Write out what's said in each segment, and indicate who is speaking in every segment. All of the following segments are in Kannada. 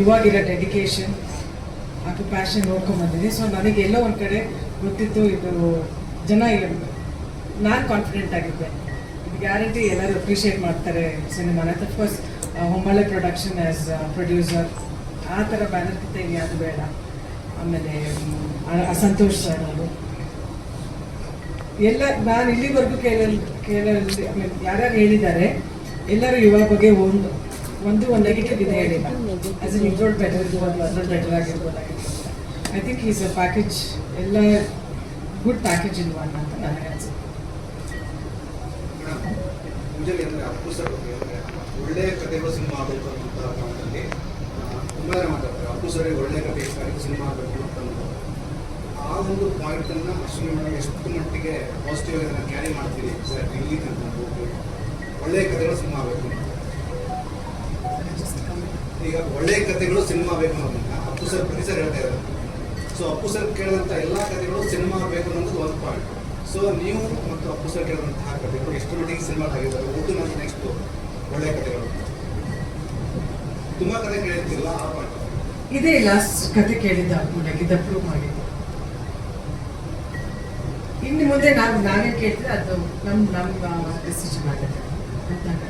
Speaker 1: ಇವಾಗಿರೋ ಡೆಡಿಕೇಶನ್ ಹಾಗೆ ಪ್ಯಾಷನ್ ನೋಡ್ಕೊಂಬಂದಿದ್ದೀನಿ ಸೊ ನನಗೆ ಎಲ್ಲೋ ಒಂದು ಕಡೆ ಗೊತ್ತಿತ್ತು, ಇದು ಜನ ಇಲ್ಲ. ನಾನು ಕಾನ್ಫಿಡೆಂಟ್ ಆಗಿದ್ದೆ. ಇದು ಗ್ಯಾರಂಟಿ ಎಲ್ಲರೂ ಅಪ್ರಿಷಿಯೇಟ್ ಮಾಡ್ತಾರೆ ಸಿನಿಮಾನ of course Hombale production as producer ಆ ಥರ ಬ್ಯಾನರ್ ಕಿತ್ತ ಯಾವುದು ಬೇಡ. ಆಮೇಲೆ ಅಸಂತೋಷ ಅಸಂತೋಷ್ ಸರ್ ಅವರು. ಎಲ್ಲ, ನಾನು ಇಲ್ಲಿವರೆಗೂ ಕೇಳಲ್ ಕೇಳಲ್ಲಿ ಆಮೇಲೆ ಯಾರ್ಯಾರು ಹೇಳಿದ್ದಾರೆ, ಎಲ್ಲರೂ ಯುವ ಬಗ್ಗೆ ಒಂದು ಒಂದು ಒಂದು ನೆಗೆಟಿವ್ ಇದೆ ಆಸ್ ಅನ್ ಇಂಟ್ರೋಲ್ ಬೆಟರ್ ಇರ್ಬೋದು ಅದ್ರಲ್ಲಿ ಬೆಟರ್ ಆಗಿರ್ಬೋದು. I think is a package ಎಲ್ಲ ಗುಡ್ ಪ್ಯಾಕೇಜ್ ಇನ್ ಒನ್ ಅಂತ ನನಗೆ ಅನಿಸುತ್ತೆ.
Speaker 2: ಒಳ್ಳೆ ಕಥೆಗಳು ಸಿನಿಮಾ ಆಗಬೇಕು ಅಂತ ಕಾರಣದಲ್ಲಿ ತುಂಬ ಜನ ಮಾತಾಡ್ತಾರೆ. ಅಪ್ಪು ಸರಿ ಒಳ್ಳೆ ಕಥೆ ಸಿನಿಮಾ ಆಗಬೇಕು ಅಂತ. ಆ ಒಂದು ಪಾಯಿಂಟನ್ನು ಅಶ್ವಿನಿ ಎಷ್ಟು ಮಟ್ಟಿಗೆ ಪಾಸಿಟಿವ್ ಆಗಿ ಕ್ಯಾರಿ ಮಾಡ್ತೀನಿ ಸರ್ ಇಲ್ಲಿ ಒಳ್ಳೆಯ ಕಥೆಗಳು ಸಿನಿಮಾ ಆಗಬೇಕು ಈಗ ಒಳ್ಳೆಯ ಕಥೆಗಳು ಸಿನಿಮಾ ಬೇಕು ಅನ್ನೋದನ್ನ ಅಪ್ಪು ಸರ್ ಪ್ರತಿ ಸರ್ ಹೇಳ್ತಾ ಇದ್ದಾರೆ. ಸೊ ಅಪ್ಪು ಸರ್ ಕೇಳಿದಂಥ ಎಲ್ಲ ಕಥೆಗಳು ಸಿನಿಮಾ ಬೇಕು ಅನ್ನೋದು ಒಂದು ಪಾಯಿಂಟ್ ಸೊ ನೀವು ಮತ್ತು ಅಪ್ಪು ಸರ್ ಕೇಳಿದಂತಹ ಕಥೆಗಳು ಎಷ್ಟು ಮಟ್ಟಿಗೆ ಸಿನಿಮಾ ಆಗಿದ್ದಾರೆ ಒಟ್ಟು ನನ್ನ ನೆಕ್ಸ್ಟ್ ಒಳ್ಳೆಯ ಕಥೆಗಳು. ತುಂಬ ಕಥೆ ಕೇಳಿರ್ತಿಲ್ಲ ಆ ಪಾಯಿಂಟ್
Speaker 1: ಇದೇ ಲಾಸ್ಟ್ ಕತೆ ಕೇಳಿದ್ದ ನನಗೆ ಪ್ರೂವ್ ಮಾಡಿದ್ದು ಇನ್ನು ಮುಂದೆ ನಾನು ನಾನೇ ಕೇಳಿದ್ರೆ ಅದು ನಮ್ಮ ನಮ್ಮ ಡಿಸಿಷನ್ ಆಗುತ್ತೆ. ಅದು ನನ್ನ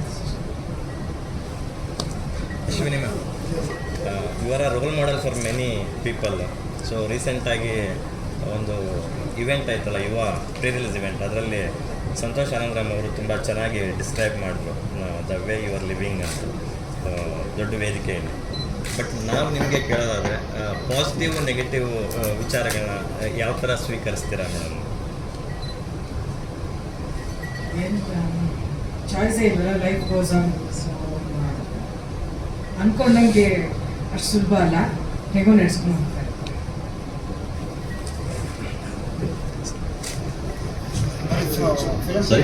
Speaker 1: decision.
Speaker 3: Are a role model for many people so ರೀಸೆಂಟಾಗಿ ಒಂದು ಇವೆಂಟ್ ಆಯ್ತಲ್ಲ, ಯುವ ಪ್ರೀ ರಿಲೀಸ್ ಇವೆಂಟ್ ಅದರಲ್ಲಿ ಸಂತೋಷ್ ಆನಂದರಾಮ್ ಅವರು ತುಂಬ ಚೆನ್ನಾಗಿ ಡಿಸ್ಕ್ರೈಬ್ ಮಾಡಿದ್ರು the way you are living ಅಂತ. ದೊಡ್ಡ ವೇದಿಕೆಯಲ್ಲಿ. ಬಟ್ ನಾವು ನಿಮಗೆ ಕೇಳೋದಾದರೆ ಪಾಸಿಟಿವ್ ನೆಗೆಟಿವ್ ವಿಚಾರಗಳನ್ನ ಯಾವ ಥರ ಸ್ವೀಕರಿಸ್ತೀರಾ ಮೇಡಮ್?
Speaker 1: ಚಾಯ್ಸೇ ಇಲ್ಲ ಲೈಫ್ ಗೋಸ್ ಆನ್ ಸೊ ಅನ್ಕೊಂಡಂಗೆ 수바나
Speaker 4: 대건에서 Sorry?